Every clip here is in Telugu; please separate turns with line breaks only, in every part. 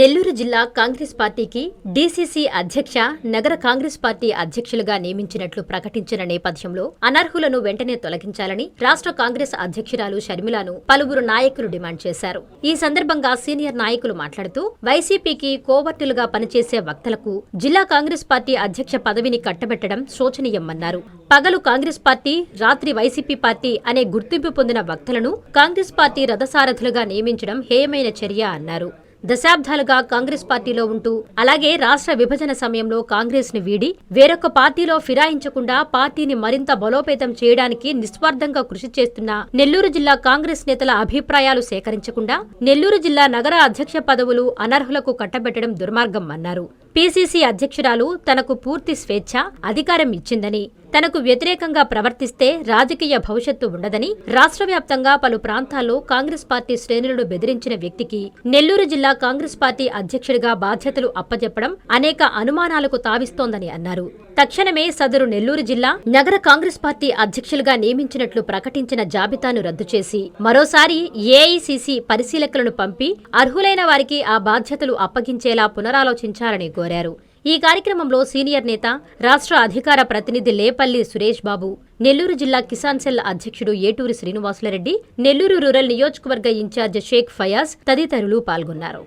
నెల్లూరు జిల్లా కాంగ్రెస్ పార్టీకి డీసీసీ అధ్యక్ష నగర కాంగ్రెస్ పార్టీ అధ్యక్షులుగా నియమించినట్లు ప్రకటించిన నేపథ్యంలో అనర్హులను వెంటనే తొలగించాలని రాష్ట్ర కాంగ్రెస్ అధ్యక్షురాలు షర్మిలాను పలువురు నాయకులు డిమాండ్ చేశారు. ఈ సందర్భంగా సీనియర్ నాయకులు మాట్లాడుతూ వైసీపీకి కోవర్టులుగా పనిచేసే వక్తలకు జిల్లా కాంగ్రెస్ పార్టీ అధ్యక్ష పదవిని కట్టబెట్టడం శోచనీయమన్నారు. పగలు కాంగ్రెస్ పార్టీ రాత్రి వైసీపీ పార్టీ అనే గుర్తింపు పొందిన వక్తలను కాంగ్రెస్ పార్టీ రథసారథులుగా నియమించడం హేయమైన చర్య అన్నారు. దశాబ్దాలుగా కాంగ్రెస్ పార్టీలో ఉంటూ అలాగే రాష్ట్ర విభజన సమయంలో కాంగ్రెస్ని వీడి వేరొక పార్టీలో ఫిరాయించకుండా పార్టీని మరింత బలోపేతం చేయడానికి నిస్వార్థంగా కృషి చేస్తున్న నెల్లూరు జిల్లా కాంగ్రెస్ నేతల అభిప్రాయాలు సేకరించకుండా నెల్లూరు జిల్లా నగర అధ్యక్ష పదవులు అనర్హులకు కట్టబెట్టడం దుర్మార్గం అన్నారు. పీసీసీ అధ్యక్షురాలు తనకు పూర్తి స్వేచ్ఛ అధికారం ఇచ్చిందని తనకు వ్యతిరేకంగా ప్రవర్తిస్తే రాజకీయ భవిష్యత్తు ఉండదని రాష్ట్ర వ్యాప్తంగా పలు ప్రాంతాల్లో కాంగ్రెస్ పార్టీ శ్రేణులను బెదిరించిన వ్యక్తికి నెల్లూరు జిల్లా కాంగ్రెస్ పార్టీ అధ్యక్షుడిగా బాధ్యతలు అప్పజెప్పడం అనేక అనుమానాలకు తావిస్తోందని అన్నారు. తక్షణమే సదరు నెల్లూరు జిల్లా నగర కాంగ్రెస్ పార్టీ అధ్యక్షులుగా నియమించినట్లు ప్రకటించిన జాబితాను రద్దు చేసి మరోసారి ఏఐసిసి పరిశీలకులను పంపి అర్హులైన వారికి ఆ బాధ్యతలు అప్పగించేలా పునరాలోచించాలని కోరారు. ఈ కార్యక్రమంలో సీనియర్ నేత రాష్ట్ర అధికార ప్రతినిధి లేపల్లి సురేష్ బాబు నెల్లూరు జిల్లా కిసాన్ సెల్ అధ్యక్షుడు ఏటూరి శ్రీనివాసులరెడ్డి నెల్లూరు రూరల్ నియోజకవర్గ ఇన్ఛార్జ్ షేక్ ఫయాజ్ తదితరులు పాల్గొన్నారు.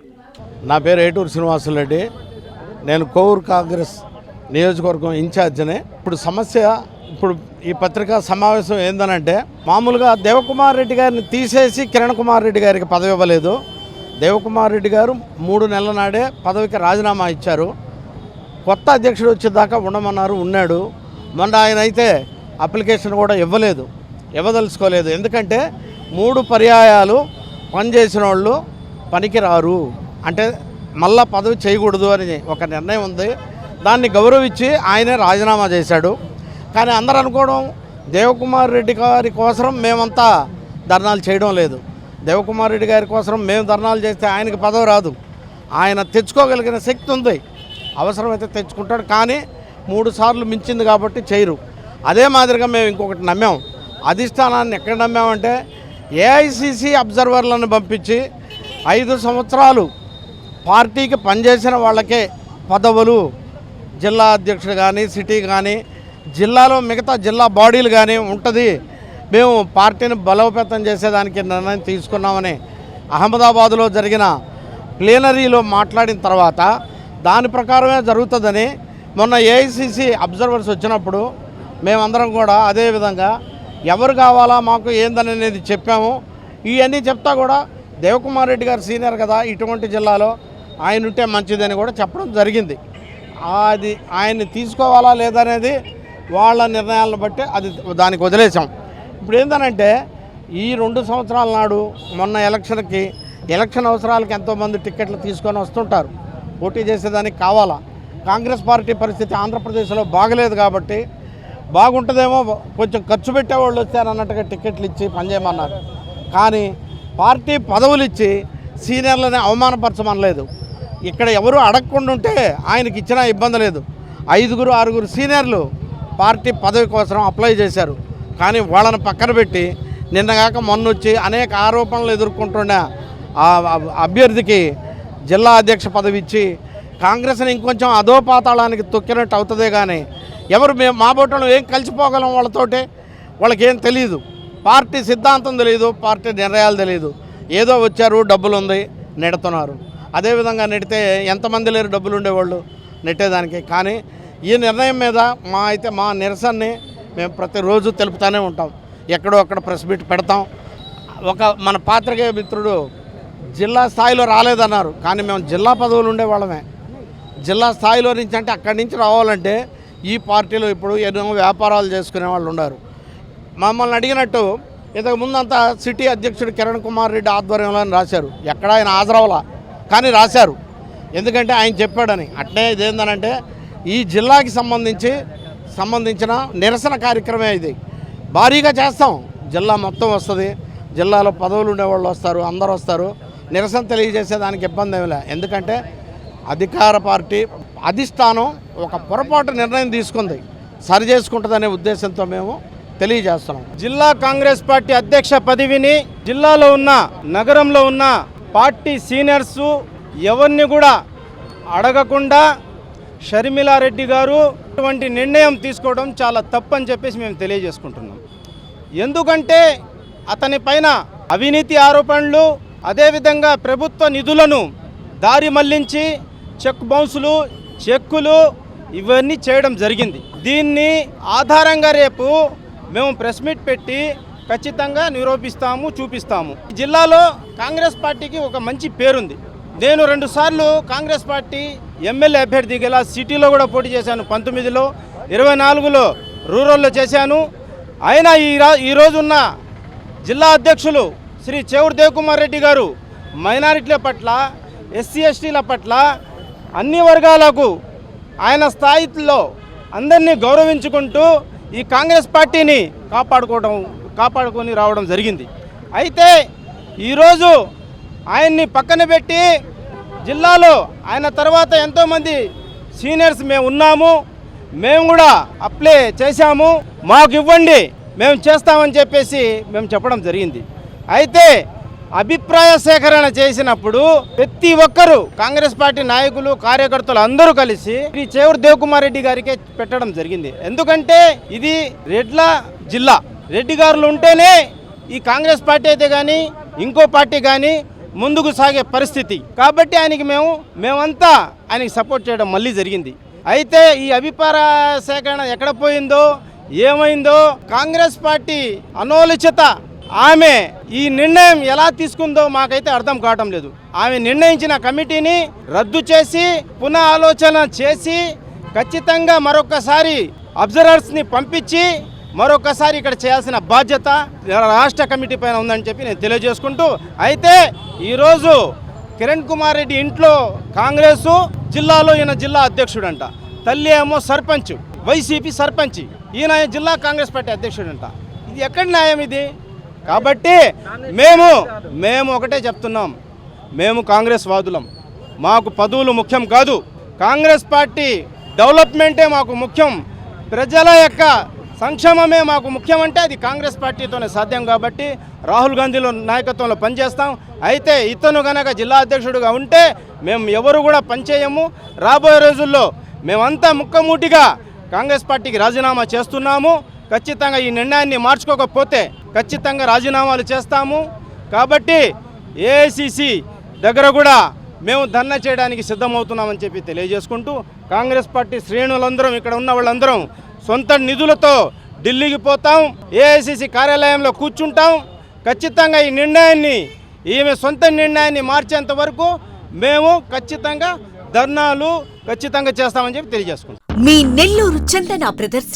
నా పేరు ఏటూరు శ్రీనివాసులరెడ్డి. నేను కోవూరు కాంగ్రెస్ నియోజకవర్గం ఇన్ఛార్జ్నే. ఇప్పుడు సమస్య ఇప్పుడు ఈ పత్రికా సమావేశం ఏందనంటే మామూలుగా దేవకుమార్ రెడ్డి గారిని తీసేసి కిరణ్ కుమార్ రెడ్డి గారికి పదవి ఇవ్వలేదు. దేవకుమార్ రెడ్డి గారు మూడు నెలల నాడే పదవికి రాజీనామా ఇచ్చారు. కొత్త అధ్యక్షుడు వచ్చేదాకా ఉండమన్నారు ఉన్నాడు. మొన్న ఆయన అయితే అప్లికేషన్ కూడా ఇవ్వలేదు ఇవ్వదలుచుకోలేదు. ఎందుకంటే మూడు పర్యాయాలు పనిచేసిన వాళ్ళు పనికిరారు. అంటే మళ్ళా పదవి చేయకూడదు అని ఒక నిర్ణయం ఉంది. దాన్ని గౌరవించి ఆయనే రాజీనామా చేశాడు. కానీ అందరూ అనుకోవడం దేవకుమార్ రెడ్డి గారి కోసం మేమంతా ధర్నాలు చేయడం లేదు. దేవకుమార్ రెడ్డి గారి కోసం మేము ధర్నాలు చేస్తే ఆయనకి పదవి రాదు. ఆయన తెచ్చుకోగలిగిన శక్తి ఉంది. అవసరమైతే తెచ్చుకుంటాడు కానీ మూడు సార్లు మించింది కాబట్టి చేయరు. అదే మాదిరిగా మేము ఇంకొకటి నమ్మాం. అధిష్టానాన్ని ఎక్కడ నమ్మామంటే ఏఐసిసి అబ్జర్వర్లను పంపించి ఐదు సంవత్సరాలు పార్టీకి పనిచేసిన వాళ్ళకే పదవులు జిల్లా అధ్యక్షుడు కానీ సిటీ కానీ జిల్లాలో మిగతా జిల్లా బాడీలు కానీ ఉంటుంది. మేము పార్టీని బలోపేతం చేసేదానికి నిర్ణయం తీసుకున్నామని అహ్మదాబాదులో జరిగిన ప్లీనరీలో మాట్లాడిన తర్వాత దాని ప్రకారమే జరుగుతుందని మొన్న ఏఐసిసి అబ్జర్వర్స్ వచ్చినప్పుడు మేమందరం కూడా అదే విధంగా ఎవరు కావాలా మాకు ఏందని అనేది చెప్పాము. ఇవన్నీ చెప్తా కూడా దేవకుమార్ రెడ్డి గారు సీనియర్ కదా ఇటువంటి జిల్లాలో ఆయన ఉంటే మంచిదని కూడా చెప్పడం జరిగింది. అది ఆయన్ని తీసుకోవాలా లేదనేది వాళ్ళ నిర్ణయాలను బట్టి అది దానికి వదిలేసాం ఇప్పుడు ఏంటనంటే ఈ రెండు సంవత్సరాల నాడు మొన్న ఎలక్షన్కి ఎలక్షన్ అవసరాలకి ఎంతోమంది టిక్కెట్లు తీసుకొని వస్తుంటారు. పోటీ చేసేదానికి కావాలా? కాంగ్రెస్ పార్టీ పరిస్థితి ఆంధ్రప్రదేశ్లో బాగలేదు కాబట్టి బాగుంటుందేమో కొంచెం ఖర్చు పెట్టేవాళ్ళు వచ్చారన్నట్టుగా టికెట్లు ఇచ్చి పనిచేయమన్నారు కానీ పార్టీ పదవులు ఇచ్చి సీనియర్లని అవమానపరచమనలేదు. ఇక్కడ ఎవరు అడగకుండా ఉంటే ఆయనకి ఇచ్చినా ఇబ్బంది లేదు. ఐదుగురు ఆరుగురు సీనియర్లు పార్టీ పదవి కోసం అప్లై చేశారు. కానీ వాళ్ళని పక్కన పెట్టి నిన్నగాక మొన్న వచ్చి అనేక ఆరోపణలు ఎదుర్కొంటున్న ఆ అభ్యర్థికి జిల్లా అధ్యక్ష పదవి ఇచ్చి కాంగ్రెస్ని ఇంకొంచెం అధోపాతాళానికి తొక్కినట్టు అవుతుందే కానీ ఎవరు మేము మా బొట్టలో ఏం కలిసిపోగలం వాళ్ళతోటే? వాళ్ళకేం తెలియదు పార్టీ సిద్ధాంతం తెలియదు పార్టీ నిర్ణయాలు తెలియదు ఏదో వచ్చారు డబ్బులు ఉంది నెడుతున్నారు. అదేవిధంగా నెడితే ఎంతమంది లేరు డబ్బులు ఉండేవాళ్ళు నెట్టేదానికి. కానీ ఈ నిర్ణయం మీద మా అయితే మా నిరసనని మేము ప్రతిరోజు తెలుపుతూనే ఉంటాం. ఎక్కడో అక్కడ ప్రెస్ మీట్ పెడతాం. ఒక మన పాత్రికేయ మిత్రుడు జిల్లా స్థాయిలో రాలేదన్నారు. కానీ మేము జిల్లా పదవులు ఉండేవాళ్ళమే. జిల్లా స్థాయిలో నుంచి అంటే అక్కడి నుంచి రావాలంటే ఈ పార్టీలో ఇప్పుడు ఎన్నో వ్యాపారాలు చేసుకునే వాళ్ళు ఉన్నారు. మమ్మల్ని అడిగినట్టు ఇంతకు ముందంతా సిటీ అధ్యక్షుడు కిరణ్ కుమార్ రెడ్డి ఆధ్వర్యంలో అని రాశారు. ఎక్కడ ఆయన హాజరవలా కానీ రాశారు. ఎందుకంటే ఆయన చెప్పాడని. అట్నే ఇదేందనంటే ఈ జిల్లాకి సంబంధించి సంబంధించిన నిరసన కార్యక్రమే ఇది. భారీగా చేస్తాం. జిల్లా మొత్తం వస్తుంది. జిల్లాలో పదవులు ఉండేవాళ్ళు వస్తారు అందరు వస్తారు. నిరసన తెలియజేసేదానికి ఇబ్బంది ఏమి లేదు. ఎందుకంటే అధికార పార్టీ అధిష్టానం ఒక పొరపాటు నిర్ణయం తీసుకుంది. సరి చేసుకుంటుందనే ఉద్దేశంతో మేము తెలియజేస్తున్నాం.
జిల్లా కాంగ్రెస్ పార్టీ అధ్యక్ష పదవిని జిల్లాలో ఉన్న నగరంలో ఉన్న పార్టీ సీనియర్స్ ఎవరిని కూడా అడగకుండా షర్మిలారెడ్డి గారు ఇటువంటి నిర్ణయం తీసుకోవడం చాలా తప్పని చెప్పేసి మేము తెలియజేసుకుంటున్నాం. ఎందుకంటే అతని పైన అవినీతి ఆరోపణలు అదేవిధంగా ప్రభుత్వ నిధులను దారి మళ్ళించి చెక్ బౌన్సులు చెక్కులు ఇవన్నీ చేయడం జరిగింది. దీన్ని ఆధారంగా రేపు మేము ప్రెస్ మీట్ పెట్టి ఖచ్చితంగా నిరూపిస్తాము చూపిస్తాము. ఈ జిల్లాలో కాంగ్రెస్ పార్టీకి ఒక మంచి పేరుంది. నేను రెండుసార్లు కాంగ్రెస్ పార్టీ ఎమ్మెల్యే అభ్యర్థి ఇలా సిటీలో కూడా పోటీ చేశాను. పంతొమ్మిదిలో ఇరవై నాలుగులో రూరల్లో చేశాను. అయినా ఈ రా- ఈ రోజున్న జిల్లా అధ్యక్షులు శ్రీ చేవుడు దేవకుమార్ రెడ్డి గారు మైనారిటీల పట్ల ఎస్సీ ఎస్టీల పట్ల అన్ని వర్గాలకు ఆయన స్థాయిలో అందరినీ గౌరవించుకుంటూ ఈ కాంగ్రెస్ పార్టీని కాపాడుకోవడం కాపాడుకొని రావడం జరిగింది. అయితే ఈరోజు ఆయన్ని పక్కన పెట్టి జిల్లాలో ఆయన తర్వాత ఎంతోమంది సీనియర్స్ మేము ఉన్నాము. మేము కూడా అప్లై చేశాము. మాకు ఇవ్వండి మేము చేస్తామని చెప్పేసి మేము చెప్పడం జరిగింది. అయితే అభిప్రాయ సేకరణ చేసినప్పుడు ప్రతి ఒక్కరూ కాంగ్రెస్ పార్టీ నాయకులు కార్యకర్తలు అందరూ కలిసి శ్రీ చేవూరు దేవకుమార్ రెడ్డి గారికే పెట్టడం జరిగింది. ఎందుకంటే ఇది రెడ్ల జిల్లా. రెడ్డి గారులు ఉంటేనే ఈ కాంగ్రెస్ పార్టీ అయితే కానీ ఇంకో పార్టీ కానీ ముందుకు సాగే పరిస్థితి. కాబట్టి ఆయనకి మేము మేమంతా ఆయనకి సపోర్ట్ చేయడం మళ్ళీ జరిగింది. అయితే ఈ అభిప్రాయ సేకరణ ఎక్కడ పోయిందో ఏమైందో కాంగ్రెస్ పార్టీ అనోలిచిత ఆమె ఈ నిర్ణయం ఎలా తీసుకుందో మాకైతే అర్థం కావటం లేదు. ఆమె నిర్ణయించిన కమిటీని రద్దు చేసి పునః ఆలోచన చేసి ఖచ్చితంగా మరొకసారి అబ్జర్వర్స్ని పంపించి మరొకసారి ఇక్కడ చేయాల్సిన బాధ్యత రాష్ట్ర కమిటీ పైన ఉందని చెప్పి నేను తెలియజేసుకుంటూ అయితే ఈరోజు కిరణ్ కుమార్ రెడ్డి ఇంట్లో కాంగ్రెస్ జిల్లాలో ఈయన జిల్లా అధ్యక్షుడంట. తల్లి ఏమో సర్పంచ్ వైసీపీ సర్పంచ్ ఈయన జిల్లా కాంగ్రెస్ పార్టీ అధ్యక్షుడంట. ఇది ఎక్కడి న్యాయం ఇది? కాబట్టి మేము మేము ఒకటే చెప్తున్నాం. మేము కాంగ్రెస్ వాదులం. మాకు పదవులు ముఖ్యం కాదు. కాంగ్రెస్ పార్టీ డెవలప్మెంటే మాకు ముఖ్యం. ప్రజల యొక్క సంక్షేమమే మాకు ముఖ్యమంటే అది కాంగ్రెస్ పార్టీతోనే సాధ్యం కాబట్టి రాహుల్ గాంధీలో నాయకత్వంలో పనిచేస్తాం. అయితే ఇతను కనుక జిల్లా అధ్యక్షుడిగా ఉంటే మేము ఎవరు కూడా పనిచేయము. రాబోయే రోజుల్లో మేమంతా ముక్కమూటిగా కాంగ్రెస్ పార్టీకి రాజీనామా చేస్తున్నాము. ఖచ్చితంగా ఈ నిర్ణయాన్ని మార్చుకోకపోతే ఖచ్చితంగా రాజీనామాలు చేస్తాము. కాబట్టి ఏఐసిసి దగ్గర కూడా మేము ధర్నా చేయడానికి సిద్ధమవుతున్నామని చెప్పి తెలియజేసుకుంటూ కాంగ్రెస్ పార్టీ శ్రేణులందరం ఇక్కడ ఉన్న వాళ్ళందరం సొంత నిధులతో ఢిల్లీకి పోతాం ఏఐసిసి కార్యాలయంలో కూర్చుంటాం. ఖచ్చితంగా ఈ నిర్ణయాన్ని ఈమె సొంత నిర్ణయాన్ని మార్చేంత వరకు మేము ఖచ్చితంగా ధర్నాలు ఖచ్చితంగా చేస్తామని చెప్పి తెలియజేసుకుంటాం
మీ నెల్లూరు చందన బ్రదర్స్